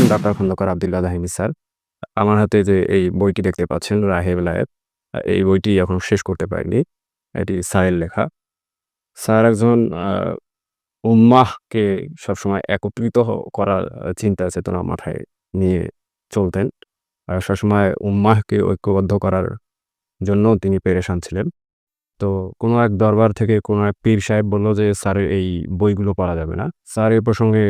হলেন doctor Khandakar Abdullah Dahimi sir. আমার হাতে যে এই বইটি দেখতে পাচ্ছেন, রাহেব বেলায়েত এই বইটি এখন শেষ করতে পারিনি। এটি স্যারের লেখা। স্যার একজন উম্মাহকে সবসময় একত্রিত করার চিন্তা চেতনা মাথায় নিয়ে চলতেন। আর সবসময় উম্মাহকে ঐক্যবদ্ধ করার জন্য তিনি পেরেশান ছিলেন। তো কোনো এক দরবার থেকে কোনো এক পীর সাহেব বলল যে, স্যারের এই বইগুলো পড়া যাবে না। স্যার এই প্রসঙ্গে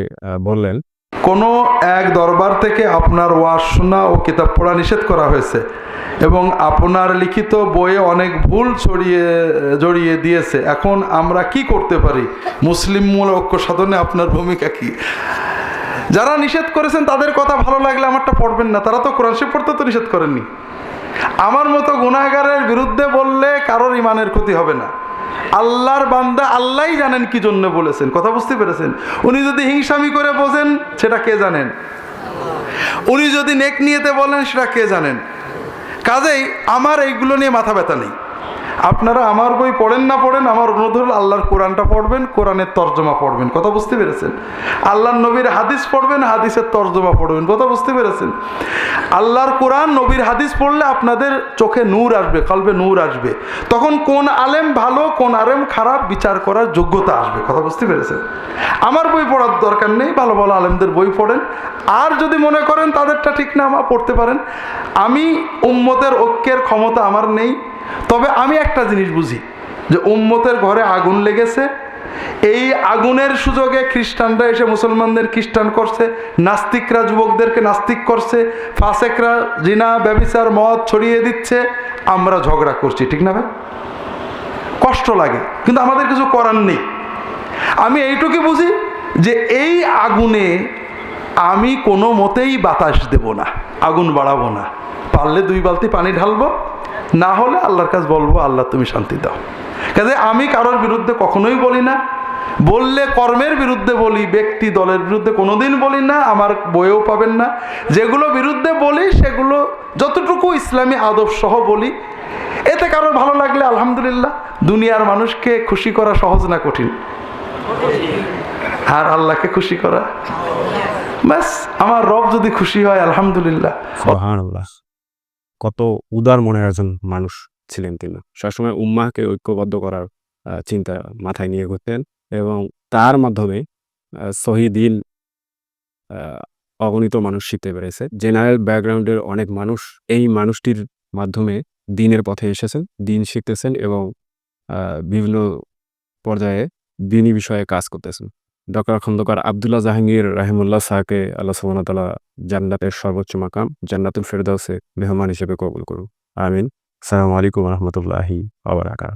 বললেন কোনো এক দরবার থেকে আপনার ওয়াজ শোনা ও কিতাব পড়া নিষেধ করা হয়েছে এবং আপনার লিখিত বইয়ে অনেক ভুল ছড়িয়ে, জড়িয়ে দিয়েছে। এখন আমরা কি করতে পারি? মুসলিম মূল ঐক্য সাধনে আপনার ভূমিকা কি? যারা নিষেধ করেছেন তাদের কথা ভালো লাগলে আমারটা পড়বেন না। তারা তো কোরআন শিব পড়তে তো নিষেধ করেননি। আমার মতো গুণাগারের বিরুদ্ধে বললে কারোর ইমানের ক্ষতি হবে না। আল্লাহর বান্দা আল্লাহই জানেন কি জন্য বলেছেন। কথা বুঝতে পেরেছেন? উনি যদি হিংসামি করে বোঝেন সেটা কে জানেন? উনি যদি নেক নিয়েতে বলেন, সেটা কে জানেন? কাজেই আমার এইগুলো নিয়ে মাথা ব্যথা নেই। আপনারা আমার বই পড়েন না পড়েন, আমার অনুরোধ হল আল্লাহর কোরআনটা পড়বেন, কোরআনের তর্জমা পড়বেন। কথা বুঝতে পেরেছেন? আল্লাহর নবীর হাদিস পড়বেন, হাদিসের তর্জমা পড়বেন। কথা বুঝতে পেরেছেন? আল্লাহর কোরআন, নবীর হাদিস পড়লে আপনাদের চোখে নূর আসবে, কলবে নূর আসবে। তখন কোন আলেম ভালো, কোন আলেম খারাপ, বিচার করার যোগ্যতা আসবে। কথা বুঝতে পেরেছেন? আমার বই পড়ার দরকার নেই, ভালো ভালো আলেমদের বই পড়েন। আর যদি মনে করেন তাদেরটা ঠিক না, আমার পড়তে পারেন। আমি উম্মতের ঐক্যের ক্ষমতা আমার নেই। তবে আমি একটা জিনিস বুঝি, যে উম্মতের ঘরে আগুন লেগেছে, এই আগুনের সুযোগে খ্রিস্টানরা এসে মুসলমানদের খ্রিস্টান করছে, নাস্তিকরা যুবকদেরকে নাস্তিক করছে, ফাসেকরা জিনা, ব্যবিচার, মদ ছড়িয়ে দিচ্ছে, আমরা ঝগড়া করছি, ঠিক না ভাই? কষ্ট লাগে, কিন্তু আমাদের কিছু করার নেই। আমি এইটুকু বুঝি, যে এই আগুনে আমি কোনো মতেই বাতাস দেব না, আগুন বাড়াবো না। পারলে দুই বালতি পানি ঢালবো না হলে আল্লাহর কাছে বলব, আল্লাহ তুমি শান্তি দাও। কাজে আমি কারোর বিরুদ্ধে কখনোই বলি না। বললে কর্মের বিরুদ্ধে বলি, ব্যক্তি দলের বিরুদ্ধে কোনোদিন বলি না, আমার বইও পাবেন না। যেগুলো বিরুদ্ধে বলি, সেগুলো যতটুকু ইসলামী আদব সহ বলি, এতে কারোর ভালো লাগলে আলহামদুলিল্লাহ, দুনিয়ার মানুষকে খুশি করা সহজ না কঠিন? আর আল্লাহকে খুশি করা? ব্যাস, আমার রব যদি খুশি হয়, আলহামদুলিল্লাহ। কত উদার মনের একজন মানুষ ছিলেন তিনি। সবসময় উম্মাহকে ঐক্যবদ্ধ করার চিন্তা মাথায় নিয়ে ঘুরতেন এবং তার মাধ্যমে আহ, অগণিত মানুষ শিখতে পেরেছে। জেনারেল ব্যাকগ্রাউন্ডের অনেক মানুষ এই মানুষটির মাধ্যমে দিনের পথে এসেছেন দিন শিখতেছেন এবং বিভিন্ন পর্যায়ে দিনী বিষয়ে কাজ করতেছেন। ডক্টর খন্দকার আবদুল্লাহ জাহাঙ্গীর রাহিমুল্লাহ শাহকে আল্লাহ সুবহানাহু জান্নাতের সর্বোচ্চ মাকাম, জান্নাতুল ফেরদাউসে মেহমান হিসেবে কবুল করুন আমিন। সালামু আলাইকুম রহমতুল্লাহি আবরাকাত